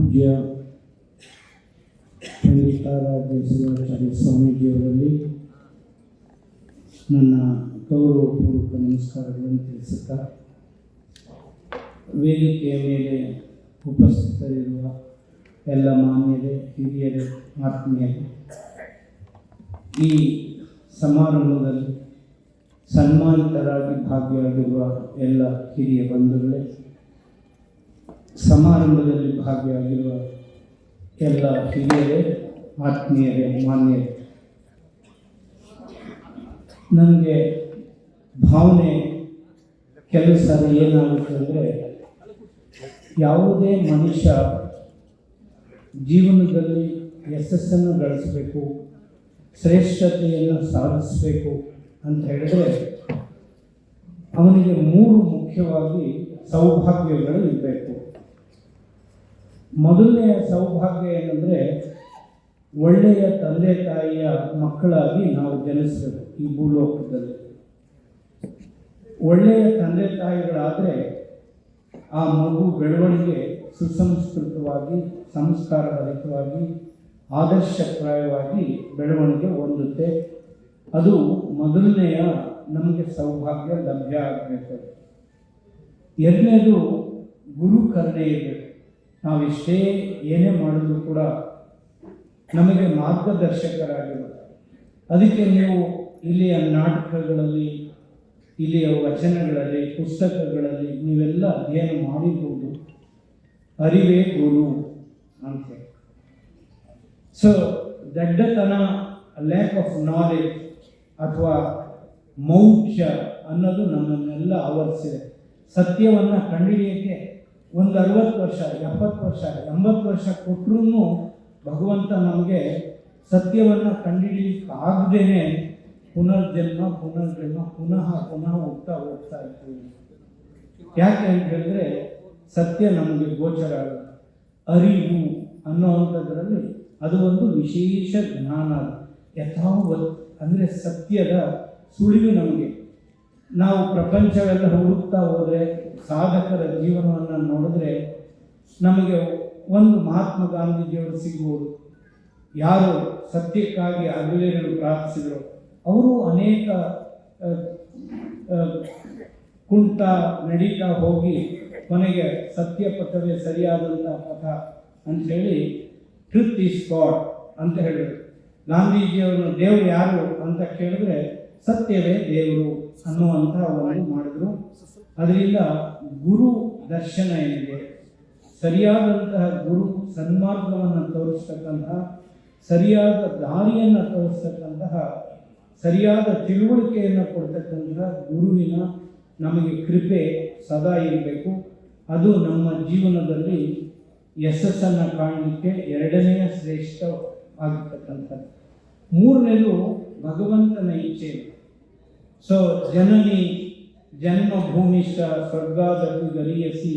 ಪೂಜ್ಯ ಪಂಡಿತಾರಾಧ್ಯ ಸ್ವಾಮೀಜಿಯವರಲ್ಲಿ ನನ್ನ ಗೌರವಪೂರ್ವಕ ನಮಸ್ಕಾರಗಳನ್ನು ತಿಳಿಸುತ್ತಾ, ವೇದಿಕೆಯ ಮೇಲೆ ಉಪಸ್ಥಿತರಿರುವ ಎಲ್ಲ ಮಾನ್ಯರೇ, ಹಿರಿಯರೇ, ಆತ್ಮೀಯರೇ, ಈ ಸಮಾರಂಭದಲ್ಲಿ ಸನ್ಮಾನಿತರಾಗಿ ಭಾಗಿಯಾಗಿರುವ ಎಲ್ಲ ಹಿರಿಯ ಬಂಧುಗಳೇ ಸಮಾರಂಭದಲ್ಲಿ ಭಾಗಿಯಾಗಿರುವ ಎಲ್ಲ ಹಿರಿಯರೇ, ಆತ್ಮೀಯರೇ, ಮಾನ್ಯರೇ, ನನಗೆ ಭಾವನೆ ಕೆಲವು ಸಾರಿ ಏನಾಗುತ್ತೆ ಅಂದರೆ, ಯಾವುದೇ ಮನುಷ್ಯ ಜೀವನದಲ್ಲಿ ಯಶಸ್ಸನ್ನು ಗಳಿಸಬೇಕು, ಶ್ರೇಷ್ಠತೆಯನ್ನು ಸಾಧಿಸಬೇಕು ಅಂತ ಹೇಳಿದ್ರೆ, ಅವನಿಗೆ ಮೂರು ಮುಖ್ಯವಾಗಿ ಸೌಭಾಗ್ಯಗಳು ಇರಬೇಕು. ಮೊದಲನೆಯ ಸೌಭಾಗ್ಯ ಏನಂದರೆ ಒಳ್ಳೆಯ ತಂದೆ ತಾಯಿಯ ಮಕ್ಕಳಾಗಿ ನಾವು ಜನಿಸಬೇಕು ಈ ಭೂಲೋಕದಲ್ಲಿ. ಒಳ್ಳೆಯ ತಂದೆ ತಾಯಿಗಳಾದರೆ ಆ ಮಗು ಬೆಳವಣಿಗೆ ಸುಸಂಸ್ಕೃತವಾಗಿ, ಸಂಸ್ಕಾರರಹಿತವಾಗಿ, ಆದರ್ಶಪ್ರಾಯವಾಗಿ ಬೆಳವಣಿಗೆ ಹೊಂದುತ್ತೆ. ಅದು ಮೊದಲನೆಯ ನಮಗೆ ಸೌಭಾಗ್ಯ ಲಭ್ಯ ಆಗಬೇಕು. ಎರಡನೇದು ಗುರು ಕರುಣೆ ಇರಬೇಕು. ನಾವೆಷ್ಟೇ ಏನೇ ಮಾಡಿದ್ರು ಕೂಡ ನಮಗೆ ಮಾರ್ಗದರ್ಶಕರಾಗಿರುತ್ತೆ ಅದಕ್ಕೆ ನೀವು ಇಲ್ಲಿಯ ನಾಟಕಗಳಲ್ಲಿ, ಇಲ್ಲಿಯ ವಚನಗಳಲ್ಲಿ, ಪುಸ್ತಕಗಳಲ್ಲಿ ನೀವೆಲ್ಲ ಅಧ್ಯಯನ ಮಾಡಿರ್ಬೋದು. ಅರಿವೇ ಗುರು ಅಂತ ಸೊ ದಡ್ಡತನ ಲ್ಯಾಕ್ ಆಫ್ ನಾಲೆಜ್ ಅಥವಾ ಮೌಢ್ಯ ಅನ್ನೋದು ನಮ್ಮನ್ನೆಲ್ಲ ಆವರಿಸಿದೆ. ಸತ್ಯವನ್ನು ಕಂಡುಹಿಡಿಯೋಕ್ಕೆ ಒಂದು ಅರವತ್ತು ವರ್ಷ, ಎಪ್ಪತ್ತು ವರ್ಷ, ಎಂಬತ್ತು ವರ್ಷ ಕೊಟ್ಟರೂ ಭಗವಂತ ನಮಗೆ ಸತ್ಯವನ್ನು ಕಂಡುಹಿಡಿಯಲಿಕ್ಕೆ ಆಗದೇನೆ ಪುನರ್ಜನ್ಮ ಪುನರ್ಜನ್ಮ, ಪುನಃ ಪುನಃ ಹೋಗ್ತಾ ಹೋಗ್ತಾ ಇರ್ತೀವಿ ಯಾಕೆ ಅಂತ ಹೇಳಿದ್ರೆ ಸತ್ಯ ನಮಗೆ ಗೋಚರ ಅರಿವು ಅನ್ನೋವಂಥದ್ರಲ್ಲಿ ಅದು ಒಂದು ವಿಶೇಷ ಜ್ಞಾನ. ಯಥಾವತ್ ಅಂದರೆ ಸತ್ಯದ ಸುಳಿವು ನಮಗೆ. ನಾವು ಪ್ರಪಂಚವೆಲ್ಲ ಹುಡುಕ್ತಾ ಹೋದರೆ, ಸಾಧಕರ ಜೀವನವನ್ನು ನೋಡಿದ್ರೆ ನಮಗೆ ಒಂದು ಮಹಾತ್ಮ ಗಾಂಧೀಜಿಯವರು ಸಿಗ್ಬೋದು. ಯಾರು ಸತ್ಯಕ್ಕಾಗಿ ಅಗಲೇರಲು ಪ್ರಾರ್ಥಿಸಿದರು. ಅವರು ಅನೇಕ ಕುಂಟ ನಡೀತಾ ಹೋಗಿ ಕೊನೆಗೆ ಸತ್ಯ ಪಥವೇ ಸರಿಯಾದಂಥ ಪಥ ಅಂಥೇಳಿ ಟ್ರಿತ್ ಈಸ್ ಗಾಡ್ ಅಂತ ಹೇಳಿದರು. ಗಾಂಧೀಜಿಯವರು ದೇವರು ಯಾರು ಅಂತ ಕೇಳಿದ್ರೆ ಸತ್ಯವೇ ದೇವರು. ಅನ್ನುವಂಥ ಒಂದು ಮಾಡಿದ್ರು. ಅದರಿಂದ ಗುರು ದರ್ಶನ ಏನಿದೆ, ಸರಿಯಾದಂತಹ ಗುರು ಸನ್ಮಾರ್ಗವನ್ನು ತೋರಿಸ್ತಕ್ಕಂತಹ ಸರಿಯಾದ ದಾರಿಯನ್ನು ತೋರಿಸ್ತಕ್ಕಂತಹ, ಸರಿಯಾದ ತಿಳುವಳಿಕೆಯನ್ನು ಕೊಡ್ತಕ್ಕಂತಹ ಗುರುವಿನ ನಮಗೆ ಕೃಪೆ ಸದಾ ಇರಬೇಕು. ಅದು ನಮ್ಮ ಜೀವನದಲ್ಲಿ ಯಶಸ್ಸನ್ನು ಕಾಣಲಿಕ್ಕೆ ಎರಡನೆಯ ಶ್ರೇಷ್ಠ ಆಗಿರ್ತಕ್ಕಂಥದ್ದು. ಮೂರನೇದು ಭಗವಂತನ ಇಚ್ಛೆ. ಸೊ ಜನನಿ ಜನ್ಮಭೂಮಿಶ್ಚ ಸ್ವರ್ಗಾದಪಿ ಗರಿಯಸಿ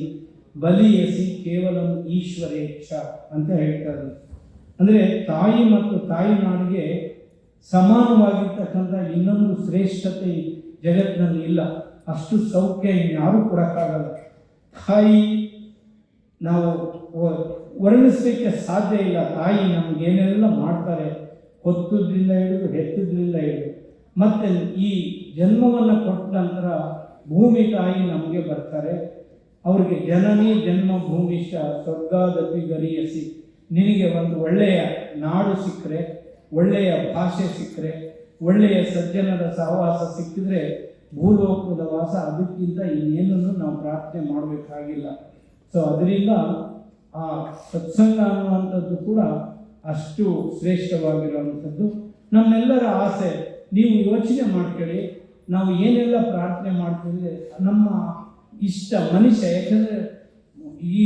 ಬಲಿಯಸಿ ಕೇವಲ ಈಶ್ವರೇಚ್ಛ ಅಂತ ಹೇಳ್ತಾರೆ ಅಂದರೆ ತಾಯಿ ಮತ್ತು ತಾಯಿ ನಾಡಿಗೆ ಸಮಾನವಾಗಿರ್ತಕ್ಕಂಥ ಇನ್ನೊಂದು ಶ್ರೇಷ್ಠತೆ ಜಗತ್ತಿನಲ್ಲಿ ಇಲ್ಲ. ಅಷ್ಟು ಸೌಖ್ಯ ಇನ್ಯಾರೂ ಕೊಡೋಕ್ಕಾಗಲ್ಲ. ತಾಯಿ ನಾವು ವರ್ಣಿಸ್ಲಿಕ್ಕೆ ಸಾಧ್ಯ ಇಲ್ಲ. ತಾಯಿ ನಮಗೇನೆಲ್ಲ ಮಾಡ್ತಾರೆ. ಹೊತ್ತದ್ರಿಂದ ಹಿಡಿದು ಹೆತ್ತದ್ರಿಂದ ಹಿಡಿದು. ಮತ್ತು ಈ ಜನ್ಮವನ್ನು ಕೊಟ್ಟ ನಂತರ ಭೂಮಿ ತಾಯಿ ನಮಗೆ ಬರ್ತಾರೆ. ಅವ್ರಿಗೆ ಜನನಿ ಜನ್ಮ ಭೂಮಿಶ ಸ್ವರ್ಗಾದಪಿ ಗರಿಯಸಿ. ನಿನಗೆ ಒಂದು ಒಳ್ಳೆಯ ನಾಡು ಸಿಕ್ಕರೆ, ಒಳ್ಳೆಯ ಭಾಷೆ ಸಿಕ್ಕರೆ, ಒಳ್ಳೆಯ ಸಜ್ಜನರ ಸಹವಾಸ ಸಿಕ್ಕಿದ್ರೆ ಭೂಲೋಕದ ವಾಸ ಅದಕ್ಕಿಂತ ಇನ್ನೇನನ್ನು ನಾವು ಪ್ರಾರ್ಥನೆ ಮಾಡಬೇಕಾಗಿಲ್ಲ. ಸೊ ಅದರಿಂದ ಆ ಸತ್ಸಂಗ ಅನ್ನುವಂಥದ್ದು ಕೂಡ ಅಷ್ಟು ಶ್ರೇಷ್ಠವಾಗಿರುವಂಥದ್ದು. ನಮ್ಮೆಲ್ಲರ ಆಸೆ ನೀವು ಯೋಚನೆ ಮಾಡ್ಕೊಳ್ಳಿ. ನಾವು ಏನೆಲ್ಲ ಪ್ರಾರ್ಥನೆ ಮಾಡ್ತೀವಿ ನಮ್ಮ ಇಷ್ಟ ಮನುಷ್ಯ, ಯಾಕಂದರೆ ಈ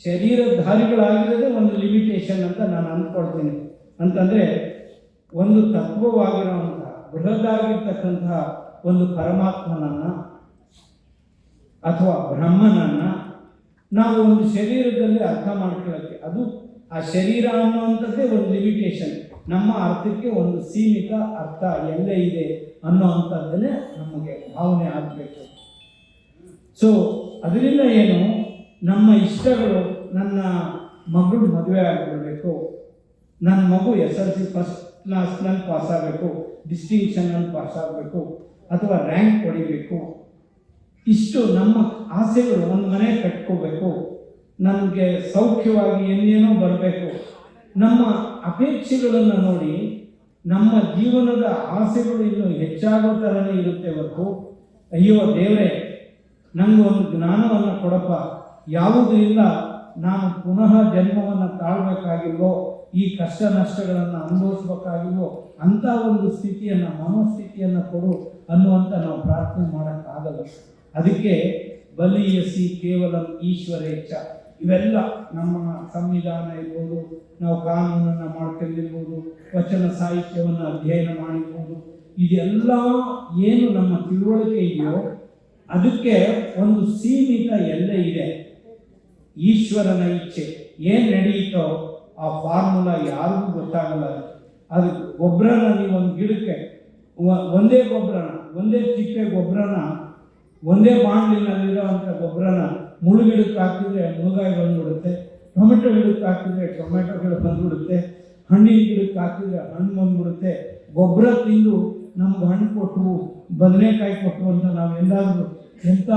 ಶರೀರಧಾರಿಗಳಾಗಿರೋದೇ ಒಂದು ಲಿಮಿಟೇಷನ್ ಅಂತ ನಾನು ಅಂದ್ಕೊಳ್ತೀನಿ. ಅಂತಂದರೆ ಒಂದು ತತ್ವವಾಗಿರುವಂತಹ ಬೃಹದಾಗಿರ್ತಕ್ಕಂತಹ ಒಂದು ಪರಮಾತ್ಮನನ್ನು ಅಥವಾ ಬ್ರಹ್ಮನನ್ನು ನಾವು ಒಂದು ಶರೀರದಲ್ಲಿ ಅರ್ಥ ಮಾಡ್ಕೊಳ್ಳೋಕ್ಕೆ ಅದು ಆ ಶರೀರ ಅನ್ನುವಂಥದ್ದೇ ಒಂದು ಲಿಮಿಟೇಷನ್ ನಮ್ಮ ಅರ್ಥಕ್ಕೆ ಒಂದು ಸೀಮಿತ ಅರ್ಥ ಎಲ್ಲೇ ಇದೆ ಅನ್ನೋ ಅಂಥದ್ದನ್ನೇ ನಮಗೆ ಭಾವನೆ ಆಗಬೇಕು. ಸೊ ಅದರಿಂದ ಏನು? ನಮ್ಮ ಇಷ್ಟಗಳು ನನ್ನ ಮಗಳು ಮದುವೆ ಆಗಿಬಿಡಬೇಕು. ನನ್ನ ಮಗು ಎಸ್ ಎಲ್ ಸಿ ಫಸ್ಟ್ ಕ್ಲಾಸ್ನಲ್ಲಿ ಪಾಸ್ ಆಗಬೇಕು. ಡಿಸ್ಟಿಂಕ್ಷನಲ್ಲಿ ಪಾಸ್ ಆಗಬೇಕು. ಅಥವಾ ರ್ಯಾಂಕ್ ಹೊಡಿಬೇಕು ಇಷ್ಟು ನಮ್ಮ ಆಸೆಗಳು ಒಂದು ಮನೆ ಕಟ್ಕೋಬೇಕು. ನಮಗೆ ಸೌಖ್ಯವಾಗಿ ಏನೇನೋ ಬರಬೇಕು. ನಮ್ಮ ಅಪೇಕ್ಷೆಗಳನ್ನು ನೋಡಿ ನಮ್ಮ ಜೀವನದ ಆಸೆಗಳು ಇನ್ನೂ ಹೆಚ್ಚಾಗೋ ಥರನೇ ಇರುತ್ತೆ ಹೊರತು, ಅಯ್ಯೋ ದೇವರೇ ನನಗೆ ಒಂದು ಜ್ಞಾನವನ್ನು ಕೊಡಪ್ಪ. ಯಾವುದರಿಂದ ನಾನು ಪುನಃ ಜನ್ಮವನ್ನು ತಾಳ್ಬೇಕಾಗಿಲ್ವೋ, ಈ ಕಷ್ಟ ನಷ್ಟಗಳನ್ನು ಅನುಭವಿಸ್ಬೇಕಾಗಿಲ್ವೋ, ಅಂಥ ಒಂದು ಸ್ಥಿತಿಯನ್ನು, ಮನೋಸ್ಥಿತಿಯನ್ನು ಕೊಡು ಅನ್ನುವಂಥ ನಾವು ಪ್ರಾರ್ಥನೆ ಮಾಡೋಕ್ಕಾಗಲ್ಲ. ಅದಕ್ಕೆ ಬಲಿಯಸಿ ಕೇವಲ ಈಶ್ವರೇಚ್ಛ. ಇವೆಲ್ಲ ನಮ್ಮ ಸಂವಿಧಾನ ಇರ್ಬೋದು, ನಾವು ಕಾನೂನನ್ನು ಮಾಡ್ಕೊಂಡಿರ್ಬೋದು, ವಚನ ಸಾಹಿತ್ಯವನ್ನು ಅಧ್ಯಯನ ಮಾಡಿರ್ಬೋದು ಇದೆಲ್ಲ ಏನು ನಮ್ಮ ತಿಳುವಳಿಕೆ ಇದೆಯೋ, ಅದಕ್ಕೆ ಒಂದು ಸೀಮಿತ ಎಲ್ಲ ಇದೆ ಈಶ್ವರನ ಇಚ್ಛೆ ಏನು ನಡೆಯಿತೋ ಆ ಫಾರ್ಮುಲಾ ಯಾರಿಗೂ ಗೊತ್ತಾಗಲ್ಲ ಅದು. ಗೊಬ್ಬರನ ನೀವು ಒಂದು ಗಿಡಕ್ಕೆ, ಒಂದೇ ಗೊಬ್ಬರನ ಒಂದೇ ಚಿಪ್ಪೆ ಗೊಬ್ಬರನ ಒಂದೇ ಬಾಣಲಿನಲ್ಲಿರೋ ಮುಳು ಗಿಡಕ್ಕೆ ಹಾಕಿದ್ರೆ ಮುಳುಗಾಯಿ ಬಂದ್ಬಿಡುತ್ತೆ, ಟೊಮೆಟೊ ಗಿಡಕ್ಕೆ ಹಾಕಿದ್ರೆ ಟೊಮೆಟೊ ಗಿಡ ಬಂದ್ಬಿಡುತ್ತೆ, ಹಣ್ಣಿನ ಗಿಡಕ್ಕೆ ಹಾಕಿದ್ರೆ ಹಣ್ಣು ಬಂದ್ಬಿಡುತ್ತೆ, ಗೊಬ್ಬರ ತಿಂದು ನಮ್ಗೆ ಹಣ್ಣು ಕೊಟ್ಟು ಬದನೆಕಾಯಿ ಕೊಟ್ಟು ಅಂತ ನಾವು ಎಲ್ಲಾದರೂ ಎಂಥ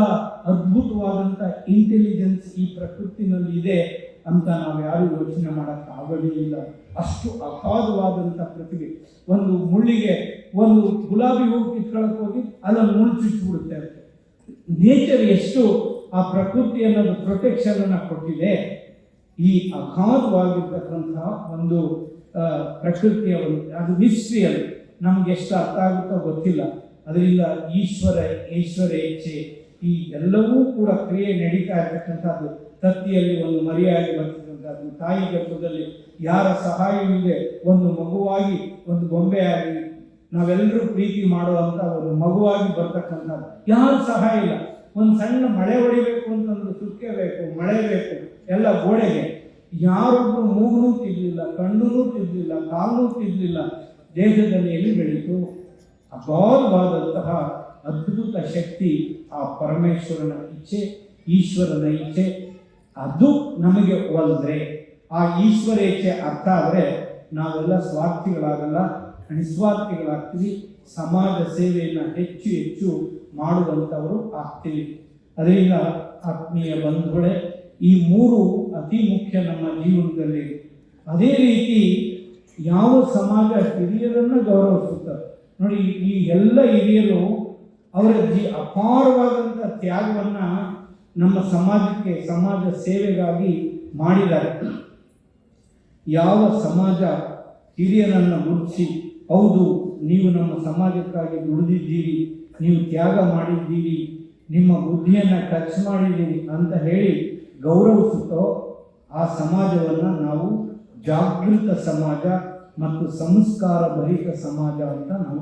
ಅದ್ಭುತವಾದಂಥ ಇಂಟೆಲಿಜೆನ್ಸ್ ಈ ಪ್ರಕೃತಿನಲ್ಲಿ ಇದೆ ಅಂತ ನಾವು ಯಾರು ಯೋಚನೆ ಮಾಡೋಕ್ಕಾಗಲೇ ಇಲ್ಲ. ಅಷ್ಟು ಅಪಾದವಾದಂತ ಪ್ರತಿಭೆ. ಒಂದು ಮುಳ್ಳಿಗೆ ಒಂದು ಗುಲಾಬಿ ಹೂ ಕಿತ್ಕೊಳ್ಳೋಕೆ ಹೋಗಿ ಅದನ್ನು ಮುಳ್ಳು ಚುಚ್ಚಿಬಿಡುತ್ತೆ ನೇಚರ್ ಎಷ್ಟು ಆ ಪ್ರಕೃತಿ ಅನ್ನೋದು ಪ್ರೊಟೆಕ್ಷನ್ ಅನ್ನ ಕೊಟ್ಟಿದೆ. ಈ ಅಗಾಧವಾಗಿರ್ತಕ್ಕಂತಹ ಒಂದು ಪ್ರಕೃತಿಯ ಒಂದು, ಅದು ಮಿಸ್ಟ್ರಿಯಲ್ ನಮ್ಗೆ ಎಷ್ಟು ಅರ್ಥ ಆಗುತ್ತೋ ಗೊತ್ತಿಲ್ಲ. ಅದರಿಂದ ಈಶ್ವರ ಈಶ್ವರ ಇಚ್ಛೆ, ಈ ಎಲ್ಲವೂ ಕೂಡ ಕ್ರಿಯೆ ನಡೀತಾ ಇರತಕ್ಕಂಥದ್ದು. ತತ್ತಿಯಲ್ಲಿ ಒಂದು ಮರಿಯಾಗಿ ಬರ್ತಕ್ಕಂಥದ್ದು ತಾಯಿ ಗರ್ಭದಲ್ಲಿ ಯಾರ ಸಹಾಯವಿಲ್ಲದೆ ಒಂದು ಮಗುವಾಗಿ, ಒಂದು ಗೊಂಬೆಯಾಗಿ ನಾವೆಲ್ಲರೂ ಪ್ರೀತಿ ಮಾಡುವಂಥ ಒಂದು ಮಗುವಾಗಿ ಬರ್ತಕ್ಕಂಥದ್ದು. ಯಾರು ಸಹಾಯ ಇಲ್ಲ. ಒಂದು ಸಣ್ಣ ಮಳೆ ಹೊಡಿಬೇಕು ಅಂತಂದ್ರೆ ಸುಕ್ಕೆ ಬೇಕು, ಮಳೆ ಬೇಕು, ಎಲ್ಲ ಗೋಡೆಗೆ. ಯಾರೊಬ್ಬರು ಮೂಗನೂ ತಿದ್ದಲಿಲ್ಲ ಕಣ್ಣೂ ತಿದ್ದಲಿಲ್ಲ ಕಾಲೂ ತಿದ್ದಲಿಲ್ಲ ದೇಹದಲ್ಲಿ ಎಲ್ಲಿ ಬೆಳೀತು? ಅಪಾರವಾದಂತಹ ಅದ್ಭುತ ಶಕ್ತಿ ಆ ಪರಮೇಶ್ವರನ ಇಚ್ಛೆ, ಈಶ್ವರನ ಇಚ್ಛೆ. ಅದು ನಮಗೆ ಒಲ್ದ್ರೆ ಆ ಈಶ್ವರ ಇಚ್ಛೆ ಅರ್ಥ ಆದರೆ ನಾವೆಲ್ಲ ಸ್ವಾರ್ಥಿಗಳಾಗಲ್ಲ ನಿಸ್ವಾರ್ಥಿಗಳಾಗ್ತೀವಿ ಸಮಾಜ ಸೇವೆಯನ್ನು ಹೆಚ್ಚು ಹೆಚ್ಚು ಮಾಡುವಂಥವರು ಆಗ್ತೀವಿ ಅದರಿಂದ ಆತ್ಮೀಯ ಬಂಧುಗಳೇ, ಈ ಮೂರು ಅತಿ ಮುಖ್ಯ ನಮ್ಮ ಜೀವನದಲ್ಲಿ ಅದೇ ರೀತಿ ಯಾವ ಸಮಾಜ ಹಿರಿಯರನ್ನು ಗೌರವಿಸುತ್ತಾರೆ. ನೋಡಿ, ಈ ಎಲ್ಲ ಹಿರಿಯರು ಅವರ ಜಿ ಅಪಾರವಾದಂಥ ತ್ಯಾಗವನ್ನು ನಮ್ಮ ಸಮಾಜಕ್ಕೆ, ಸಮಾಜ ಸೇವೆಗಾಗಿ ಮಾಡಿದ್ದಾರೆ. ಯಾವ ಸಮಾಜ ಹಿರಿಯರನ್ನು ಗುರುತಿಸಿ, ಹೌದು, ನೀವು ನಮ್ಮ ಸಮಾಜಕ್ಕಾಗಿ ದುಡಿದಿದ್ದೀರಿ ನೀವು ತ್ಯಾಗ ಮಾಡಿದ್ದೀರಿ, ನಿಮ್ಮ ಬುದ್ಧಿಯನ್ನು ಟಚ್ ಮಾಡಿದ್ದೀರಿ ಅಂತ ಹೇಳಿ ಗೌರವಿಸುತ್ತೋ ಆ ಸಮಾಜವನ್ನು ನಾವು ಜಾಗೃತ ಸಮಾಜ ಮತ್ತು ಸಂಸ್ಕಾರ ಭರಿತ ಸಮಾಜ ಅಂತ ನಾವು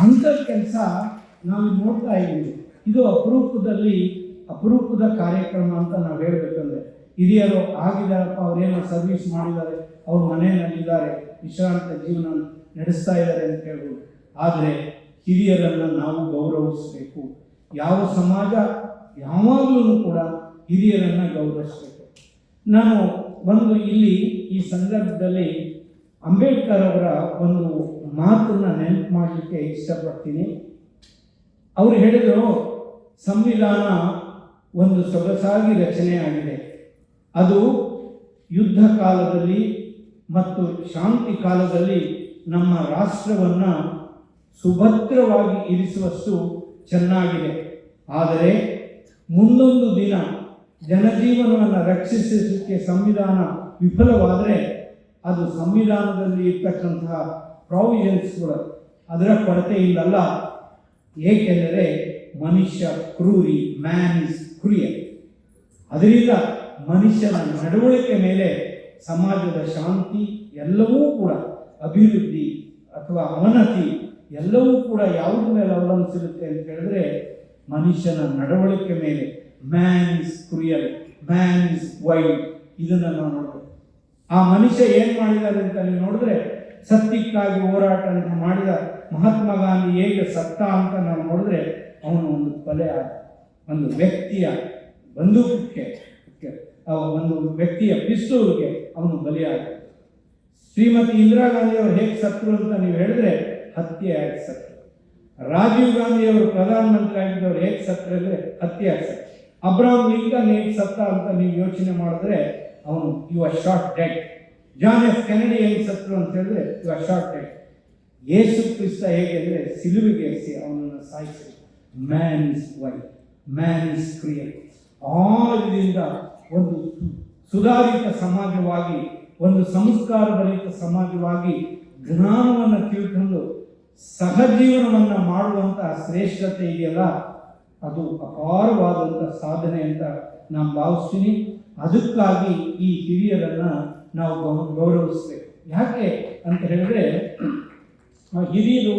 ಅಂಥ ಕೆಲಸ ನಾವು ನೋಡ್ತಾ ಇದ್ದೀವಿ. ಇದು ಅಪರೂಪದಲ್ಲಿ ಅಪರೂಪದ ಕಾರ್ಯಕ್ರಮ ಅಂತ ನಾವು ಹೇಳ್ಬೇಕಂದ್ರೆ, ಹಿರಿಯರು ಆಗಿದಾರಪ್ಪ ಅವರೇನು ಸರ್ವಿಸ್ ಮಾಡಿದ್ದಾರೆ, ಅವ್ರ ಮನೆಯಲ್ಲಿದ್ದಾರೆ, ವಿಶ್ರಾಂತ ಜೀವನ ನಡೆಸ್ತಾ ಇದ್ದಾರೆ ಅಂತ ಹೇಳ್ಬೋದು. ಆದರೆ ಹಿರಿಯರನ್ನು ನಾವು ಗೌರವಿಸಬೇಕು. ಯಾವ ಸಮಾಜ ಯಾವಾಗಲೂ ಕೂಡ ಹಿರಿಯರನ್ನು ಗೌರವಿಸಬೇಕು. ನಾನು ಒಂದು ಇಲ್ಲಿ ಈ ಸಂದರ್ಭದಲ್ಲಿ ಅಂಬೇಡ್ಕರ್ ಅವರ ಒಂದು ಮಾತನ್ನ ನೆನಪು ಮಾಡಲಿಕ್ಕೆ ಇಷ್ಟಪಡ್ತೀನಿ. ಅವರು ಹೇಳಿದರು, ಸಂವಿಧಾನ ಒಂದು ಸೊಗಸಾಗಿ ರಚನೆ ಆಗಿದೆ. ಅದು ಯುದ್ಧ ಕಾಲದಲ್ಲಿ ಮತ್ತು ಶಾಂತಿ ಕಾಲದಲ್ಲಿ ನಮ್ಮ ರಾಷ್ಟ್ರವನ್ನು ಸುಭದ್ರವಾಗಿ ಇರಿಸುವಷ್ಟು ಚೆನ್ನಾಗಿದೆ. ಆದರೆ ಮುಂದೊಂದು ದಿನ ಜನಜೀವನವನ್ನು ರಕ್ಷಿಸಲಿಕ್ಕೆ ಸಂವಿಧಾನ ವಿಫಲವಾದರೆ ಅದು ಸಂವಿಧಾನದಲ್ಲಿ ಇರ್ತಕ್ಕಂತಹ ಪ್ರಾವಿಷನ್ಸ್ಗಳು ಅದರ ಕೊರತೆ ಇಲ್ಲಲ್ಲ ಏಕೆಂದರೆ ಮನುಷ್ಯ ಕ್ರೂರಿ, ಮ್ಯಾನ್ ಇಸ್ ಕ್ರಿಯ ಅದರಿಂದ ಮನುಷ್ಯನ ನಡವಳಿಕೆ ಮೇಲೆ ಸಮಾಜದ ಶಾಂತಿ ಎಲ್ಲವೂ ಕೂಡ ಅಭಿವೃದ್ಧಿ ಅಥವಾ ಅವನತಿ ಎಲ್ಲವೂ ಕೂಡ ಯಾವುದ್ರ ಮೇಲೆ ಅವಲಂಬಿಸಿರುತ್ತೆ ಅಂತ ಹೇಳಿದ್ರೆ, ಮನುಷ್ಯನ ನಡವಳಿಕೆ ಮೇಲೆ man is cruel man is wild ಇದನ್ನು ನಾವು ನೋಡ್ಬೋದು ಆ ಮನುಷ್ಯ ಏನು ಮಾಡಿದ್ದಾರೆ ಅಂತ ನೀವು ನೋಡಿದ್ರೆ ಸತ್ಯಕ್ಕಾಗಿ ಹೋರಾಟ ಮಾಡಿದ ಮಹಾತ್ಮ ಗಾಂಧಿ ಹೇಗೆ ಸತ್ತ ಅಂತ ನಾವು ನೋಡಿದ್ರೆ, ಅವನು ಒಂದು ಕೊಲೆ ಒಂದು ವ್ಯಕ್ತಿಯ ಬಂದೂಕಕ್ಕೆ ಒಂದು ವ್ಯಕ್ತಿಯ ಪಿಸ್ತೂಲ್ಗೆ ಅವನು ಬಲಿಯಾದ. ಶ್ರೀಮತಿ ಇಂದಿರಾ ಗಾಂಧಿ ಅವರು ಹೇಗೆ ಸತ್ರು ಅಂತ ನೀವು ಹೇಳಿದ್ರೆ ಹತ್ಯೆ ಆಗಿ ಸತ್ತ ರಾಜೀವ್ ಗಾಂಧಿ ಅವರು ಪ್ರಧಾನಮಂತ್ರಿ ಆಗಿದ್ದವ್ರು ಹೇಗೆ ಸತ್ತರೆ ಅಂದರೆ ಹತ್ಯೆ ಆಗಿ ಸತ್ರು ಅಬ್ರಾಹಂ ಲಿಂಕನ್ ಹೇಗೆ ಸತ್ತ ಅಂತ ನೀವು ಯೋಚನೆ ಮಾಡಿದ್ರೆ ಅವನು you are shot dead John F Kennedy ಹೇಗೆ ಸತ್ರು ಅಂತ ಹೇಳಿದ್ರೆ you are shot dead Yesu Krista ಹೇಗೆ ಅಂದರೆ ಸಿಲುವಿಗೆ ಏರಿಸಿ ಅವನನ್ನು ಸಾಯಿಸಿ man is why man is create ಆದ್ರಿಂದ ಒಂದು ಸುಧಾರಿತ ಸಮಾಜವಾಗಿ, ಒಂದು ಸಂಸ್ಕಾರಭರಿತ ಸಮಾಜವಾಗಿ ಜ್ಞಾನವನ್ನು ತಿಳ್ಕೊಂಡು ಸಹಜೀವನವನ್ನು ಮಾಡುವಂಥ ಶ್ರೇಷ್ಠತೆ ಇದೆಯಲ್ಲ? ಅದು ಅಪಾರವಾದಂಥ ಸಾಧನೆ ಅಂತ ನಾನು ಭಾವಿಸ್ತೀನಿ. ಅದಕ್ಕಾಗಿ ಈ ಹಿರಿಯರನ್ನು ನಾವು ಗೌರವಿಸ್ಬೇಕು. ಯಾಕೆ ಅಂತ ಹೇಳಿದ್ರೆ ಹಿರಿಯರು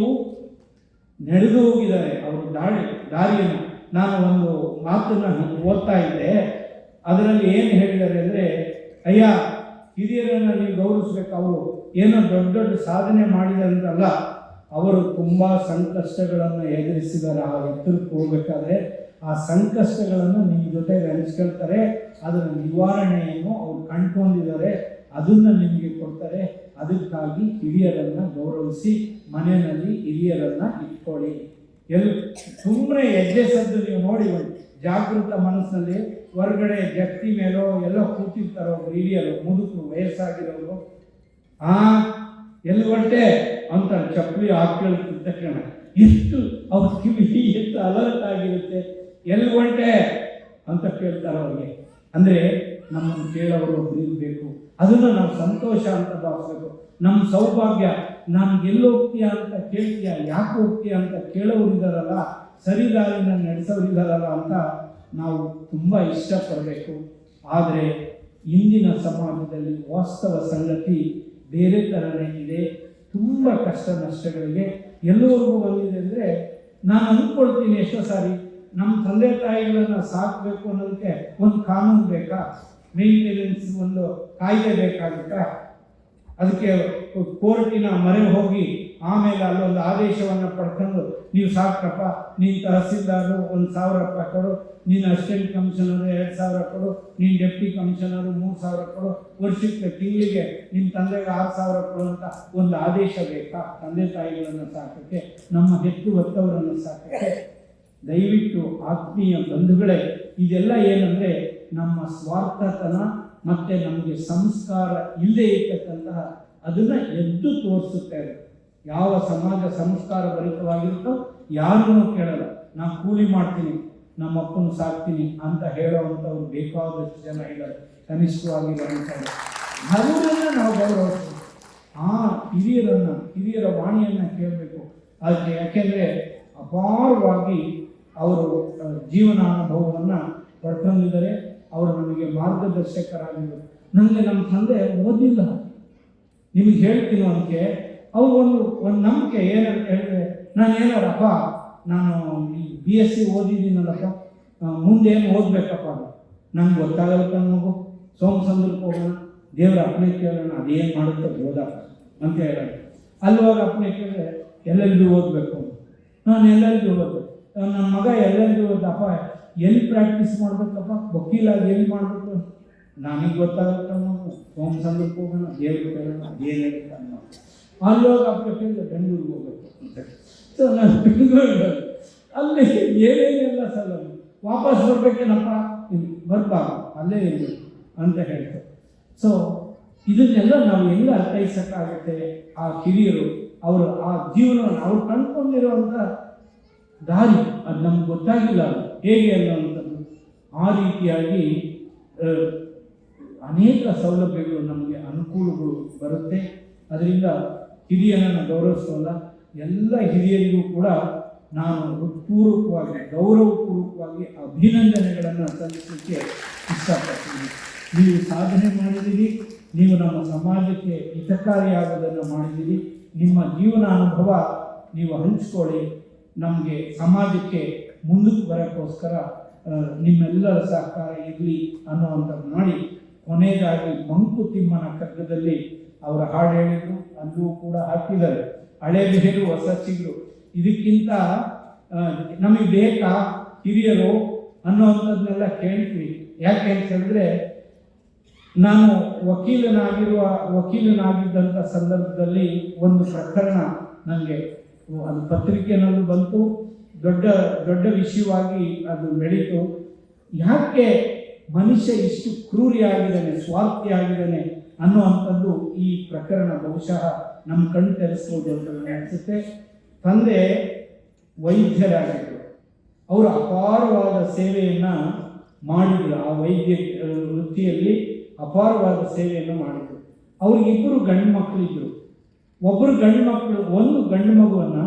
ನಡೆದು ಹೋಗಿದ್ದಾರೆ. ಅವರು ದಾಳಿ, ದಾರಿಯನ್ನು. ನಾನು ಒಂದು ಮಾತನ್ನು ಓದ್ತಾ ಇದ್ದೆ. ಅದರಲ್ಲಿ ಏನು ಹೇಳಿದ್ದಾರೆ ಅಂದರೆ, ಅಯ್ಯ, ಹಿರಿಯರನ್ನು ನೀವು ಗೌರವಿಸ್ಬೇಕು. ಅವರು ಏನೋ ದೊಡ್ಡ ದೊಡ್ಡ ಸಾಧನೆ ಮಾಡಿದಾರಂತಲ್ಲ ಅವರು ತುಂಬ ಸಂಕಷ್ಟಗಳನ್ನು ಎದುರಿಸಿದ್ದಾರೆ. ಆ ಎತ್ತರಕ್ಕೆ ಹೋಗ್ಬೇಕಾದ್ರೆ ಆ ಸಂಕಷ್ಟಗಳನ್ನು ನಿಮ್ಮ ಜೊತೆ ಹಂಚ್ಕೊಳ್ತಾರೆ. ಅದರ ನಿವಾರಣೆಯನ್ನು ಅವ್ರು ಕಂಡುಕೊಂಡಿದ್ದಾರೆ. ಅದನ್ನು ನಿಮಗೆ ಕೊಡ್ತಾರೆ. ಅದಕ್ಕಾಗಿ ಹಿರಿಯರನ್ನು ಗೌರವಿಸಿ, ಮನೆಯಲ್ಲಿ ಹಿರಿಯರನ್ನು ಇಟ್ಕೊಳ್ಳಿ. ಎಲ್ಲಿ ಸುಮ್ಮನೆ ಹೆಜ್ಜೆ ಸದ್ದು ನೀವು ನೋಡಿ ಜಾಗೃತ ಮನಸ್ಸಿನಲ್ಲಿ ಹೊರಗಡೆ ಜಗ್ತಿ ಮೇಲೋ ಎಲ್ಲೋ ಕೂತಿರ್ತಾರೋ ಹಿರಿಯರು, ಮುದುಕರು, ವಯಸ್ಸಾಗಿರೋರು. ಆ, ಎಲ್ಲಿ ಹೊರಟೆ? ಅಂತ ಚಪ್ಪಲಿ ಹಾಕ್ಕೊಳ್ತಿದ್ದ ತಕ್ಷಣ ಎಷ್ಟು ಅವ್ರ ಕಿವಿ ಎಷ್ಟು ಅಲರ್ಟ್ ಆಗಿರುತ್ತೆ ಎಲ್ಲಿ ಹೊಂಟೆ ಅಂತ ಕೇಳ್ತಾರೆ ಅವ್ರಿಗೆ. ಅಂದರೆ ನಮ್ಮನ್ನು ಕೇಳೋರು ನಿಲ್ಬೇಕು ಅದನ್ನು ನಾವು ಸಂತೋಷ ಅಂತ ಭಾವಿಸ್ಬೇಕು. ನಮ್ಮ ಸೌಭಾಗ್ಯ, ನಾನು ಎಲ್ಲಿ ಹೋಗ್ತೀಯಾ ಅಂತ ಕೇಳ್ತೀಯ? ಯಾಕೆ ಹೋಗ್ತೀಯ ಅಂತ ಕೇಳೋರು ಇದ್ದಾರಲ್ಲ ಸರಿದಾರಿನ ನಡೆಸೋರು ಇದ್ದಾರಲ್ಲ ಅಂತ ನಾವು ತುಂಬ ಇಷ್ಟಪಡಬೇಕು. ಆದರೆ ಇಂದಿನ ಸಮಾಜದಲ್ಲಿ ವಾಸ್ತವ ಸಂಗತಿ ಬೇರೆ ಥರನೇ ಇದೆ. ತುಂಬ ಕಷ್ಟ ನಷ್ಟಗಳಿಗೆ ಎಲ್ಲವರೆಗೂ ಬಂದಿದೆ ಅಂದರೆ ನಾನು ಅಂದ್ಕೊಳ್ತೀನಿ ಎಷ್ಟೋ ಸಾರಿ ನಮ್ಮ ತಂದೆ ತಾಯಿಗಳನ್ನು ಸಾಕಬೇಕು ಅನ್ನೋದಕ್ಕೆ ಒಂದು ಕಾನೂನು ಬೇಕಾ? ಮೇಂಟೆನೆನ್ಸ್ ಒಂದು ಕಾಯ್ದೆ ಬೇಕಾಗುತ್ತಾ? ಅದಕ್ಕೆ ಕೋರ್ಟಿನ ಮರೆ ಹೋಗಿ ಆಮೇಲೆ ಅಲ್ಲೊಂದು ಆದೇಶವನ್ನು ಪಡ್ಕೊಂಡು, ನೀವು ಸಾಕಪ್ಪ ನೀನು ತಹಸೀಲ್ದಾರು ಒಂದು ಸಾವಿರ ರೂಪಾಯಿ ಕೊಡು, ನೀನು ಅಸಿಸ್ಟೆಂಟ್ ಕಮಿಷನರು ಎರಡು ಸಾವಿರ ಕೊಡು, ನೀನು ಡೆಪ್ಟಿ ಕಮಿಷನರು ಮೂರು ಸಾವಿರ ಕೊಡು, ವರ್ಷಕ್ಕೆ ತಿಂಗಳಿಗೆ ನಿಮ್ಮ ತಂದೆಗೆ ಆರು ಸಾವಿರ ಕೊಡು ಅಂತ ಒಂದು ಆದೇಶ ಬೇಕಾ ತಂದೆ ತಾಯಿಗಳನ್ನು ಸಾಕೋಕ್ಕೆ, ನಮ್ಮ ಹೆತ್ತು ಹೊತ್ತವರನ್ನು ಸಾಕೋಕ್ಕೆ ದಯವಿಟ್ಟು ಆತ್ಮೀಯ ಬಂಧುಗಳೇ, ಇದೆಲ್ಲ ಏನಂದರೆ ನಮ್ಮ ಸ್ವಾರ್ಥತನ ಮತ್ತು ನಮಗೆ ಸಂಸ್ಕಾರ ಇಲ್ಲದೆ ಇರ್ತಕ್ಕಂತಹ ಅದನ್ನು ಎದ್ದು ತೋರಿಸುತ್ತೆ ಅದು. ಯಾವ ಸಮಾಜ ಸಂಸ್ಕಾರ ಭರಿತವಾಗಿರುತ್ತೋ ಯಾರನ್ನೂ ಕೇಳಲ್ಲ. ನಾನು ಕೂಲಿ ಮಾಡ್ತೀನಿ ನಮ್ಮ ಅಪ್ಪನ ಸಾಕ್ತೀನಿ ಅಂತ ಹೇಳೋವಂಥವ್ರು ಬೇಕಾದಷ್ಟು ಜನ ಇದ್ದಾರೆ. ಕನಿಷ್ಠವಾಗಿ ಅವರನ್ನು ನಾವು ಗೌರವಿಸ್ತೀವಿ ಆ ಹಿರಿಯರನ್ನು, ಹಿರಿಯರ ವಾಣಿಯನ್ನು ಕೇಳಬೇಕು. ಅದಕ್ಕೆ ಯಾಕೆಂದರೆ ಅಪಾರವಾಗಿ ಅವರು ಜೀವನ ಅನುಭವವನ್ನು ಪಡ್ಕೊಂಡಿದ್ದಾರೆ. ಅವರು ನಮಗೆ ಮಾರ್ಗದರ್ಶಕರಾಗಿದ್ದರು ನನಗೆ ನಮ್ಮ ತಂದೆ ಓದಿಲ್ಲ. ನಿಮಗೆ ಹೇಳ್ತೀನಿ ಅದಕ್ಕೆ ಅವ್ರು ಒಂದು ಒಂದು ನಂಬಿಕೆ ಏನು ಹೇಳಿದ್ರೆ ನಾನು ಏನಾರಪ್ಪ ನಾನು ಈ ಬಿ ಎಸ್ ಸಿ ಓದಿದ್ದೀನಲ್ಲಪ್ಪ. ಮುಂದೇನು ಓದಬೇಕಪ್ಪ ನಂಗೆ ಗೊತ್ತಾಗಲ್ಲ ಮಗು. ಸೋಮಸಂದ್ರಕ್ಕೆ ಹೋಗೋಣ ದೇವರ ಅಪ್ಪಣೆ ಕೇಳೋಣ, ಅದೇನು ಮಾಡುತ್ತೆ ಓದಪ್ಪ ಅಂತ ಹೇಳೋಣ ಅಲ್ಲಿ ಹೋಗಿ ಅಪ್ಪಣೆ ಕೇಳಿದ್ರೆ ಎಲ್ಲೆಲ್ಲಿ ಓದಬೇಕು ನಾನು ಎಲ್ಲೆಲ್ಲಿ ಓದಬೇಕು ನನ್ನ ಮಗ ಎಲ್ಲೆಲ್ಲಿ ಓದಪ್ಪ ಎಲ್ಲಿ ಪ್ರಾಕ್ಟೀಸ್ ಮಾಡ್ಬೇಕಪ್ಪ? ವಕೀಲಾಗಿ ಎಲ್ಲಿ ಮಾಡಬೇಕು? ನನಗೆ ಗೊತ್ತಾಗುತ್ತೆ ಸೋಮಸಂದ್ರಕ್ಕೆ ಹೋಗೋಣ ದೇವ್ರಿಗೆ ಕೇಳೋಣ ಅದೇನು ಹೇಳುತ್ತೆ ಅನ್ನೋ ಅಲ್ಲಿ ಹೋಗಿ ಅಪ್ಪ ಕೇಳಿದ್ರೆ ಬೆಂಗಳೂರಿಗೆ ಹೋಗ್ಬೇಕು. ಅಂತ ಸೊ ನಾನು ಬೆಂಗಳೂರು ಅಲ್ಲಿ ಏನೇನೆಲ್ಲ ಸಲ ವಾಪಸ್ ಬರ್ಬೇಕೇನಪ್ಪ? ಬರ್ಬಾರ ಅಲ್ಲೇ ಇರಬೇಕು ಅಂತ ಹೇಳ್ತಾರೆ. ಸೊ ಇದನ್ನೆಲ್ಲ ನಾವು ಹೆಂಗೆ ಅರ್ಥೈಸೋಕ್ಕಾಗುತ್ತೆ? ಆ ಕಿರಿಯರು ಅವರು ಆ ಜೀವನವನ್ನು ಅವ್ರು ಕಂಡುಕೊಂಡಿರುವಂಥ ದಾರಿ, ಅದು ನಮ್ಗೆ ಗೊತ್ತಾಗಿಲ್ಲ ಹೇಗೆ ಅಂತಂದು. ಆ ರೀತಿಯಾಗಿ ಅನೇಕ ಸೌಲಭ್ಯಗಳು ನಮಗೆ ಅನುಕೂಲಗಳು ಬರುತ್ತೆ. ಅದರಿಂದ ಹಿರಿಯರನ್ನು ಗೌರವಿಸೋಲ್ಲ ಎಲ್ಲ ಹಿರಿಯರಿಗೂ ಕೂಡ ನಾನು ಹೃತ್ಪೂರ್ವಕವಾಗಿ, ಗೌರವಪೂರ್ವಕವಾಗಿ ಅಭಿನಂದನೆಗಳನ್ನು ಸಲ್ಲಿಸಲಿಕ್ಕೆ ಇಷ್ಟಪಡ್ತೀನಿ. ನೀವು ಸಾಧನೆ ಮಾಡಿದ್ದೀರಿ, ನೀವು ನಮ್ಮ ಸಮಾಜಕ್ಕೆ ಹಿತಕಾರಿಯಾಗೋದನ್ನು ಮಾಡಿದ್ದೀರಿ, ನಿಮ್ಮ ಜೀವನ ಅನುಭವ ನೀವು ಹಂಚ್ಕೊಳ್ಳಿ, ನಮಗೆ ಸಮಾಜಕ್ಕೆ ಮುಂದಕ್ಕೆ ಬರೋಕ್ಕೋಸ್ಕರ ನಿಮ್ಮೆಲ್ಲರ ಸಹಕಾರ ಇರಲಿ ಅನ್ನುವಂಥದ್ದು ಮಾಡಿ ಕೊನೆಯದಾಗಿ ಮಂಕುತಿಮ್ಮನ ಕಗ್ಗದಲ್ಲಿ ಅವರ ಹಾಡು ಹೇಳಿದ್ರು, ಅಲ್ಲೂ ಕೂಡ ಹಾಕಿದ್ದಾರೆ. ಹಳೆ ಬಿಸಿಲು, ಹೊಸ ಚಿಗುರು. ಇದಕ್ಕಿಂತ ನಮಗೆ ಬೇಕಾ ಹಿರಿಯರು ಅನ್ನೋವಂಥದ್ದನ್ನೆಲ್ಲ ಕೇಳ್ತೀವಿ. ಯಾಕೆ ಅಂತ ಹೇಳಿದ್ರೆ, ನಾನು ವಕೀಲನಾಗಿರುವ, ವಕೀಲನಾಗಿದ್ದಂಥ ಸಂದರ್ಭದಲ್ಲಿ ಒಂದು ಪ್ರಕರಣ ನನಗೆ ಅದು ಪತ್ರಿಕೆಯಲ್ಲೂ ಬಂತು. ದೊಡ್ಡ ದೊಡ್ಡ ವಿಷಯವಾಗಿ ಅದು ಬೆಳೀತು ಯಾಕೆ ಮನುಷ್ಯ ಇಷ್ಟು ಕ್ರೂರಿಯಾಗಿದ್ದಾನೆ, ಸ್ವಾರ್ಥಿಯಾಗಿದ್ದಾನೆ? ಅನ್ನುವಂಥದ್ದು ಈ ಪ್ರಕರಣ ಬಹುಶಃ ನಮ್ಮ ಕಣ್ಣು ತೆರೆಸ್ಬೋದು ಅಂತ ನನಗೆ ಅನಿಸುತ್ತೆ. ತಂದೆ ವೈದ್ಯರಾಗಿದ್ದರು. ಅವರು ಅಪಾರವಾದ ಸೇವೆಯನ್ನು ಮಾಡಿದರು ಆ ವೈದ್ಯ ವೃತ್ತಿಯಲ್ಲಿ ಅಪಾರವಾದ ಸೇವೆಯನ್ನು ಮಾಡಿದರು. ಅವ್ರಿಗಿಬ್ಬರು ಗಂಡು ಮಕ್ಕಳಿದ್ರು ಒಬ್ಬರು ಗಂಡು ಮಕ್ಕಳು ಒಂದು ಗಂಡು ಮಗುವನ್ನು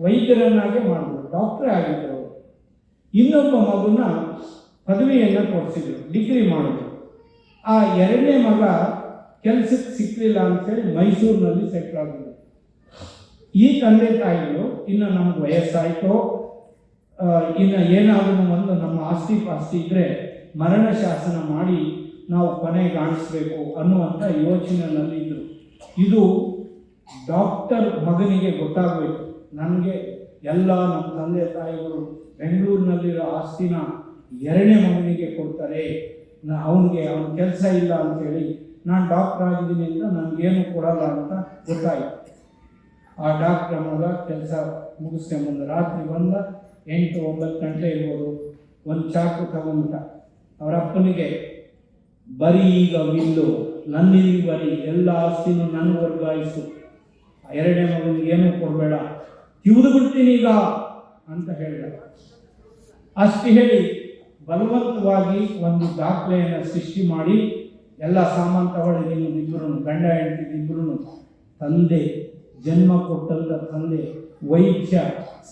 ವೈದ್ಯರನ್ನಾಗೆ ಮಾಡಿದ್ರು, ಡಾಕ್ಟರ್ ಆಗಿದ್ದರು ಇನ್ನೊಬ್ಬ ಮಗುನ ಪದವಿಯನ್ನು ಕೊಡಿಸಿದ್ರು, ಡಿಗ್ರಿ ಮಾಡಿದ್ರು. ಆ ಎರಡನೇ ಮಗ ಕೆಲಸಕ್ಕೆ ಸಿಕ್ಕಲಿಲ್ಲ ಅಂತೇಳಿ ಮೈಸೂರಿನಲ್ಲಿ ಸೆಟ್ಲ್ ಆಗಿದೆ ಈ ತಂದೆ ತಾಯಿಗಳು ಇನ್ನು ನಮ್ಗೆ ವಯಸ್ಸಾಯಿತು ಇನ್ನು ಏನಾದರೂ ಒಂದು ನಮ್ಮ ಆಸ್ತಿ ಪಾಸ್ತಿ ಇದ್ರೆ ಮರಣ ಶಾಸನ ಮಾಡಿ ನಾವು ಕೊನೆ ಕಾಣಿಸ್ಬೇಕು ಅನ್ನುವಂಥ ಯೋಚನೆಯಲ್ಲಿದ್ದರು ಇದು ಡಾಕ್ಟರ್ ಮಗನಿಗೆ ಗೊತ್ತಾಗಬೇಕು. ನನಗೆ ಎಲ್ಲ ನಮ್ಮ ತಂದೆ ತಾಯಿಗಳು ಬೆಂಗಳೂರಿನಲ್ಲಿರೋ ಆಸ್ತಿನ ಎರಡನೇ ಮಗನಿಗೆ ಕೊಡ್ತಾರೆ. ಅವನಿಗೆ ಅವನ ಕೆಲಸ ಇಲ್ಲ ಅಂತೇಳಿ ನಾನು ಡಾಕ್ಟರ್ ಆಗಿದ್ದೀನಿ ಅಂತ ನನಗೇನು ಕೊಡಲ್ಲ ಅಂತ ಗೊತ್ತಾಯಿತು. ಆ ಡಾಕ್ಟರ್ ಮಗ ಕೆಲಸ ಮುಗಿಸ್ಕೊಂಬಂದು ರಾತ್ರಿ ಬಂದ ಎಂಟು ಒಂಬತ್ತು ಗಂಟೆ ಇರ್ಬೋದು, ಒಂದು ಚಾಕು ತಗೊಂಡ್ಬಿಟ್ಟ. ಅವರ ಅಪ್ಪನಿಗೆ, ಬರೀ ಈಗ ವಿಲ್ಲು ನನ್ನಿಗೆ ಬರೀ, ಎಲ್ಲ ಆಸ್ತಿನೂ ನನ್ನ ವರ್ಗಾಯಿಸು. ಎರಡನೇ ಮಗನಿಗೆ ಏನೂ ಕೊಡಬೇಡ, ತಿವಿದು ಬಿಡ್ತೀನಿ ಈಗ, ಅಂತ ಹೇಳಿದ. ಅಷ್ಟು ಹೇಳಿ ಬಲವಂತವಾಗಿ ಒಂದು ದಾಖಲೆಯನ್ನು ಸೃಷ್ಟಿ ಮಾಡಿ ಎಲ್ಲ ಸಾಮಾನು ತಗೊಳ್ಳಿ ನಿಮ್ಮದಿಬ್ಬರು ಗಂಡ, ಹೆಂಡತಿ ಇಬ್ಬರು ತಂದೆ, ಜನ್ಮ ಕೊಟ್ಟಲ್ಲ ತಂದೆ, ವೈದ್ಯ,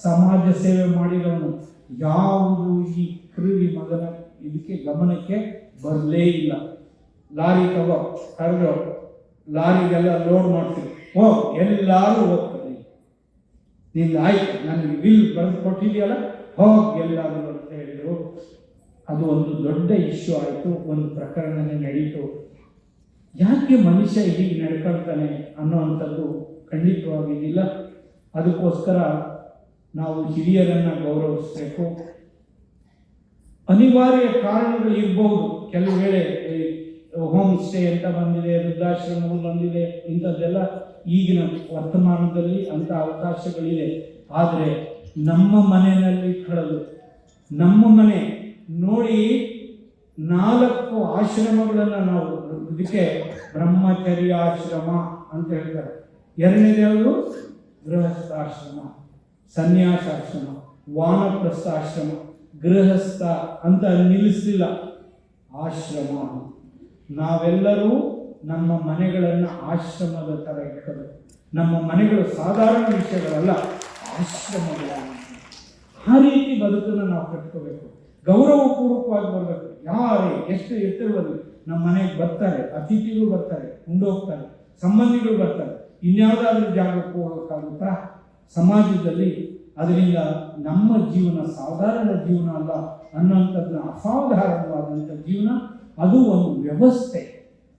ಸಮಾಜ ಸೇವೆ ಮಾಡಿರೋನು ಯಾವುದು ಈ ಕೃವಿ ಮಗನ ಇದಕ್ಕೆ ಗಮನಕ್ಕೆ ಬರಲೇ ಇಲ್ಲ. ಲಾರಿ ತಗೋ, ಕರೆದು, ಲಾರಿಗೆಲ್ಲ ಲೋಡ್ ಮಾಡ್ತೀವಿ. ಓ, ಎಲ್ಲರೂ ಹೋಗ್ತಾರೆ. ನಿಂದು ಆಯ್ತು, ನನಗೆ ಬಿಲ್ ಬರೆದು ಕೊಟ್ಟಿದೆಯಲ್ಲ? ಹೋಗಿ ಎಲ್ಲರೂ ಅದು ಒಂದು ದೊಡ್ಡ ಇಶ್ಯೂ ಆಯಿತು, ಒಂದು ಪ್ರಕರಣನೇ ನಡೀತು. ಯಾಕೆ ಮನುಷ್ಯ ಹೀಗೆ ನಡ್ಕೊಳ್ತಾನೆ ಅನ್ನೋವಂಥದ್ದು ಖಂಡಿತವಾಗಿದ್ದಿಲ್ಲ ಅದಕ್ಕೋಸ್ಕರ ನಾವು ಹಿರಿಯರನ್ನು ಗೌರವಿಸಬೇಕು. ಅನಿವಾರ್ಯ ಕಾರಣಗಳು ಇರಬಹುದು ಕೆಲವು ವೇಳೆ ಹೋಮ್ ಸ್ಟೇ ಅಂತ ಬಂದಿದೆ, ವೃದ್ಧಾಶ್ರಮಗಳು ಬಂದಿದೆ, ಇಂಥದ್ದೆಲ್ಲ ಈಗಿನ ವರ್ತಮಾನದಲ್ಲಿ ಅಂಥ ಅವಕಾಶಗಳಿದೆ ಆದರೆ ನಮ್ಮ ಮನೆಯಲ್ಲಿ ಕಳೆದು, ನಮ್ಮ ಮನೆ ನೋಡಿ ನಾಲ್ಕು ಆಶ್ರಮಗಳನ್ನು ನಾವು ಇದಕ್ಕೆ ಬ್ರಹ್ಮಚರ್ಯಾಶ್ರಮ ಅಂತ ಹೇಳ್ತಾರೆ. ಎರಡನೇದು ಯಾವುದು? ಗೃಹಸ್ಥಾಶ್ರಮ, ಸನ್ಯಾಸಾಶ್ರಮ, ವಾನಪ್ರಸ್ಥಾಶ್ರಮ, ಗೃಹಸ್ಥ ಅಂತ ನಿಲ್ಲಿಸಲಿಲ್ಲ. ಆಶ್ರಮ. ನಾವೆಲ್ಲರೂ ನಮ್ಮ ಮನೆಗಳನ್ನು ಆಶ್ರಮದ ಥರ ಇಟ್ಕೋಬೇಕು. ನಮ್ಮ ಮನೆಗಳು ಸಾಧಾರಣ ವಿಷಯಗಳಲ್ಲ ಆಶ್ರಮಗಳ ಆ ರೀತಿ ಬದುಕನ್ನು ನಾವು ಕಟ್ಕೋಬೇಕು. ಗೌರವಪೂರ್ವಕವಾಗಿ ಬರಬೇಕು. ಯಾರೇ, ಎಷ್ಟು ಎತ್ತರವಾದ ನಮ್ಮ ಮನೆಗೆ ಬರ್ತಾರೆ, ಅತಿಥಿಗಳು ಬರ್ತಾರೆ ಉಂಡೋಗ್ತಾರೆ ಸಂಬಂಧಿಗಳು ಬರ್ತಾರೆ. ಇನ್ಯಾವುದಾದ್ರೂ ಜಾಗಕ್ಕೆ ಹೋಗೋಕ್ಕಾಗುತ್ತಾ? ಸಮಾಜದಲ್ಲಿ ಅದರಿಂದ ನಮ್ಮ ಜೀವನ ಸಾಧಾರಣ ಜೀವನ ಅಲ್ಲ ಅನ್ನೋಂಥದ್ದನ್ನ ಅಸಾಧಾರಣವಾದಂಥ ಜೀವನ. ಅದು ಒಂದು ವ್ಯವಸ್ಥೆ.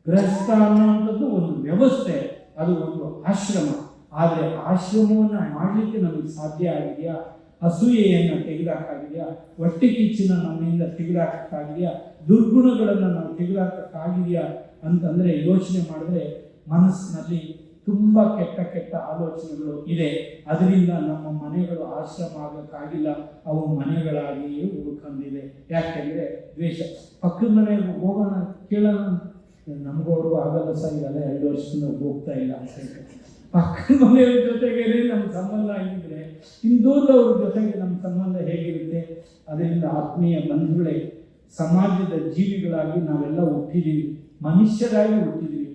ಗೃಹಸ್ಥ ಅನ್ನುವಂಥದ್ದು ಒಂದು ವ್ಯವಸ್ಥೆ. ಅದು ಒಂದು ಆಶ್ರಮ. ಆದರೆ ಆಶ್ರಮವನ್ನು ಮಾಡಲಿಕ್ಕೆ ನಮಗೆ ಸಾಧ್ಯ ಆಗಿದೆಯಾ? ಅಸೂಯೆಯನ್ನು ತೆಗೆದಾಕಾಗಿದೆಯಾ? ಹೊಟ್ಟೆ ಕಿಚ್ಚಿನ ನಮ್ಮಿಂದ ತೆಗೆದಾಕಕ್ಕಾಗಿದೆಯಾ? ದುರ್ಗುಣಗಳನ್ನು ನಾವು ತೆಗೆದಾಕಕ್ಕಾಗಿದೆಯಾ ಅಂತಂದರೆ ಯೋಚನೆ ಮಾಡಿದ್ರೆ ಮನಸ್ಸಿನಲ್ಲಿ ತುಂಬ ಕೆಟ್ಟ ಕೆಟ್ಟ ಆಲೋಚನೆಗಳು ಇದೆ. ಅದರಿಂದ ನಮ್ಮ ಮನೆಗಳು ಆಶ್ರಮ ಆಗೋಕ್ಕಾಗಿಲ್ಲ. ಅವು ಮನೆಗಳಾಗಿಯೇ ಉಳ್ಕೊಂಡಿದೆ ಯಾಕೆಂದರೆ ದ್ವೇಷ. ಪಕ್ಕದ ಮನೆಗೆ ಹೋಗೋಣ ಕೇಳೋಣ ನಮಗೂ ಆಗಲ್ಲ ಸರ್ ಇದೆಲ್ಲ ಎರಡು ವರ್ಷದಿಂದ ಹೋಗ್ತಾ ಇಲ್ಲ ಅಂತ ಪಕ್ಕದ ಮನೆಯವ್ರ ಜೊತೆಗೆ ನಮ್ಮ ಸಂಬಂಧ ಆಗಿದ್ರೆ ಹಿಂದೂರ್ದವ್ರ ದೂರದವ್ರ ಜೊತೆಗೆ ನಮ್ಮ ಸಂಬಂಧ ಹೇಗಿರುತ್ತೆ, ಅದರಿಂದ ಆತ್ಮೀಯ ಬಂಧುಗಳೇ, ಸಮಾಜದ ಜೀವಿಗಳಾಗಿ ನಾವೆಲ್ಲ ಹುಟ್ಟಿದ್ದೀವಿ ಮನುಷ್ಯರಾಗಿ ಹುಟ್ಟಿದ್ದೀವಿ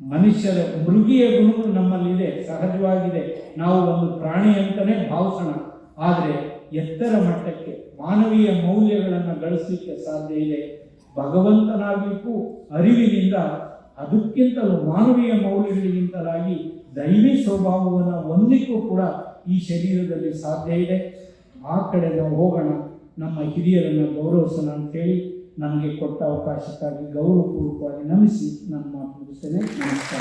ಮನುಷ್ಯರ ಮೃಗಿಯ ಗುಣಗಳು ನಮ್ಮಲ್ಲಿದೆ, ಸಹಜವಾಗಿದೆ. ನಾವು ಒಂದು ಪ್ರಾಣಿ ಅಂತಲೇ ಭಾವಿಸೋಣ. ಆದರೆ ಎತ್ತರ ಮಟ್ಟಕ್ಕೆ ಮಾನವೀಯ ಮೌಲ್ಯಗಳನ್ನು ಗಳಿಸಲಿಕ್ಕೆ ಸಾಧ್ಯ ಇದೆ. ಭಗವಂತನಾಗಬೇಕು ಅರಿವಿನಿಂದ, ಅದಕ್ಕಿಂತಲೂ ಮಾನವೀಯ ಮೌಲ್ಯಗಳಿಗಿಂತಲಾಗಿ ದೈವಿ ಸ್ವಭಾವವನ್ನು ಹೊಂದಲಿಕ್ಕೂ ಕೂಡ ಈ ಶರೀರದಲ್ಲಿ ಸಾಧ್ಯ ಇದೆ. ಆ ಕಡೆ ನಾವು ಹೋಗೋಣ. ನಮ್ಮ ಹಿರಿಯರನ್ನು ಗೌರವಿಸೋಣ ಅಂತೇಳಿ ನಮಗೆ ಕೊಟ್ಟ ಅವಕಾಶಕ್ಕಾಗಿ ಗೌರವಪೂರ್ವಕವಾಗಿ ನಮಿಸಿ ನಮ್ಮ ಮಾತು ಮುಗಿಸ್ತೇನೆ. ನಮಸ್ಕಾರ.